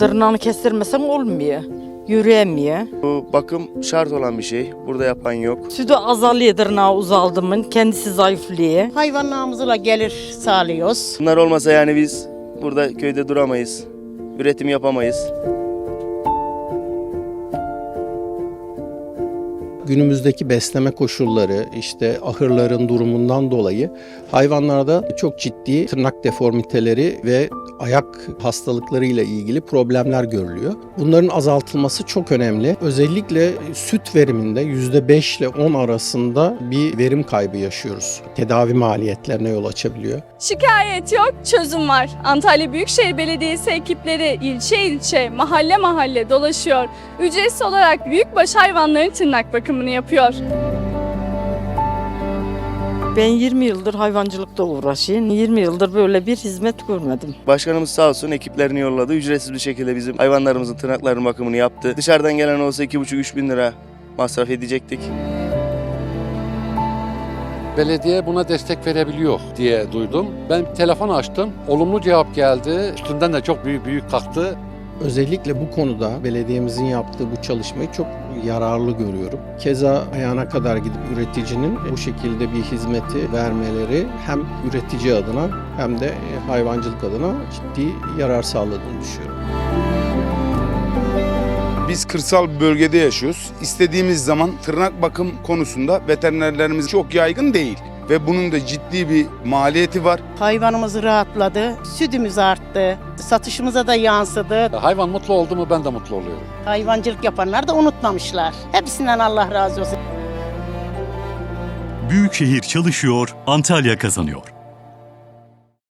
Tırnağını kestirmesen olmuyor. Yürüyemiyor. Bu bakım şart olan bir şey. Burada yapan yok. Sütü azalıyor tırnağı uzaldı mı kendisi zayıflıyor. Hayvanlarımızla gelir sağlıyoruz. Bunlar olmasa yani biz burada köyde duramayız. Üretim yapamayız. günümüzdeki besleme koşulları, işte ahırların durumundan dolayı hayvanlarda çok ciddi tırnak deformiteleri ve ayak hastalıklarıyla ilgili problemler görülüyor. Bunların azaltılması çok önemli. Özellikle süt veriminde %5 ile 10 arasında bir verim kaybı yaşıyoruz. Tedavi maliyetlerine yol açabiliyor. Şikayet yok, çözüm var. Antalya Büyükşehir Belediyesi ekipleri ilçe ilçe, mahalle mahalle dolaşıyor. Ücretsiz olarak büyükbaş hayvanların tırnak bakımını yapıyor. Ben 20 yıldır hayvancılıkta uğraşıyorum. 20 yıldır böyle bir hizmet görmedim. Başkanımız sağ olsun ekiplerini yolladı. Ücretsiz bir şekilde bizim hayvanlarımızın tırnaklarının bakımını yaptı. Dışarıdan gelen olsa 2,5-3 bin lira masraf edecektik. Belediye buna destek verebiliyor diye duydum. Ben telefon açtım. Olumlu cevap geldi. Üstünden de çok büyük büyük kalktı. Özellikle bu konuda belediyemizin yaptığı bu çalışmayı çok yararlı görüyorum. Keza ayağına kadar gidip üreticinin bu şekilde bir hizmeti vermeleri hem üretici adına hem de hayvancılık adına ciddi yarar sağladığını düşünüyorum. Biz kırsal bir bölgede yaşıyoruz. İstediğimiz zaman tırnak bakım konusunda veterinerlerimiz çok yaygın değil. Ve bunun da ciddi bir maliyeti var. Hayvanımız rahatladı, sütümüz arttı, satışımıza da yansıdı. Hayvan mutlu oldu mu ben de mutlu oluyorum. Hayvancılık yapanlar da unutmamışlar. Hepsinden Allah razı olsun. Büyükşehir çalışıyor, Antalya kazanıyor.